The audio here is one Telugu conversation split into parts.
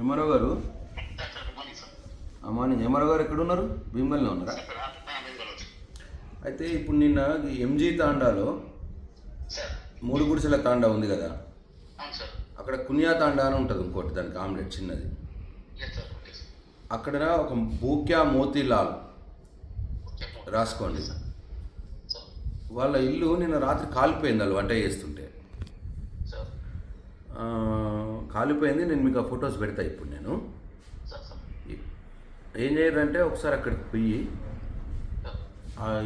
ఎంఆర్ఓ గారు? మార్నింగ్ ఎంఆర్ఓ గారు ఎక్కడ ఉన్నారు భీమవరంలో ఉన్నారా? అయితే ఇప్పుడు నిన్న ఎంజీ తాండాలో మూడు గుడిసెల తాండా ఉంది కదా? అక్కడ కునియా తాండా అని ఉంటుంది ఇంకోటి దానికి ఆమ్లెట్ చిన్నది. అక్కడ ఒక బూక్యా మోతీలాల్ రాసుకోండి. వాళ్ళ ఇల్లు నిన్న రాత్రి కాలిపోయింది వాళ్ళు వంట చేస్తుంటే. కాలిపోయింది నేను మీకు ఆ ఫొటోస్ పెడతా ఇప్పుడు నేను. ఏం చేయరంటే ఒకసారి అక్కడికి పోయి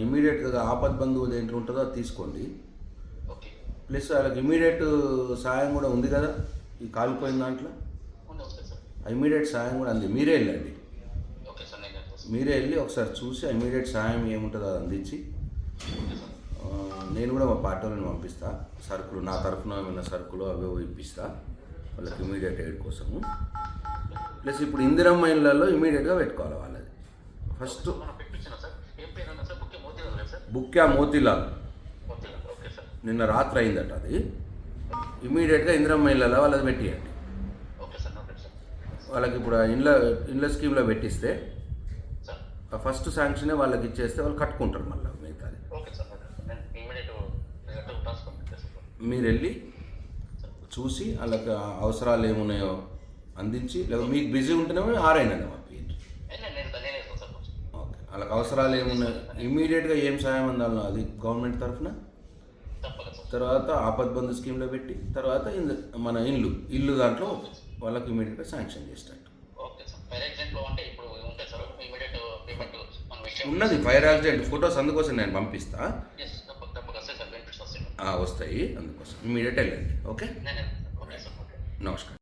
ఇమీడియట్గా ఆపద్ బంధువు ఏంటి ఉంటుందో అది తీసుకోండి. ప్లస్ వాళ్ళకి ఇమీడియట్ సాయం కూడా ఉంది కదా ఈ కాలిపోయిన దాంట్లో? ఇమీడియట్ సాయం కూడా అంది. మీరే వెళ్ళండి. మీరే వెళ్ళి ఒకసారి చూసి ఇమీడియట్ సాయం ఏముంటుందో అది అందించి నేను కూడా మా పార్టీ వాళ్ళని పంపిస్తా. సరుకులు నా తరఫున ఏమైనా సరుకులు అవి ఇవి ఇప్పిస్తా. వాళ్ళకి ఇమీడియట్ ఎయిడ్ కోసము. ప్లస్ ఇప్పుడు ఇందిరమ్మ ఇళ్ళల్లో ఇమీడియట్గా పెట్టుకోవాలి వాళ్ళది. ఫస్ట్ బుక్యా మోతీలాల్ నిన్న రాత్రి అయిందట అది. ఇమీడియట్గా ఇందిరమ్మ ఇళ్ళలో వాళ్ళది పెట్టియండి. వాళ్ళకి ఇప్పుడు ఇండ్ల ఇండ్ల స్కీమ్లో పెట్టిస్తే ఫస్ట్ శాంక్షనే వాళ్ళకి ఇచ్చేస్తే వాళ్ళు కట్టుకుంటారు మళ్ళీ మిగతాది. మీరు వెళ్ళి చూసి వాళ్ళకి అవసరాలు ఏమున్నాయో అందించి లేదా మీకు బిజీ ఉంటేనేమో ఆరైనా పంపించండి నేను నేను నేను వేస్తాను సార్ కొంచెం. ఓకే. వాళ్ళకి అవసరాలు ఏమున్నాయో ఇమీడియట్గా ఏం సాయం అందాలో అది గవర్నమెంట్ తరఫున? తర్వాత ఆపద్ బంధు స్కీమ్లో పెట్టి తర్వాత ఇంద- మన ఇల్లు ఇల్లు దాంట్లో వాళ్ళకి ఇమీడియట్గా శాంక్షన్ చేసినట్టు. విషయం. ఉన్నది ఫైర్ యాక్సిడెంట్. ఫొటోస్ అందుకోసం నేను పంపిస్తా. వస్తాయి అందుకోసం. ఇమీడియట్ వెళ్ళండి. ఓకే. నమస్కారం.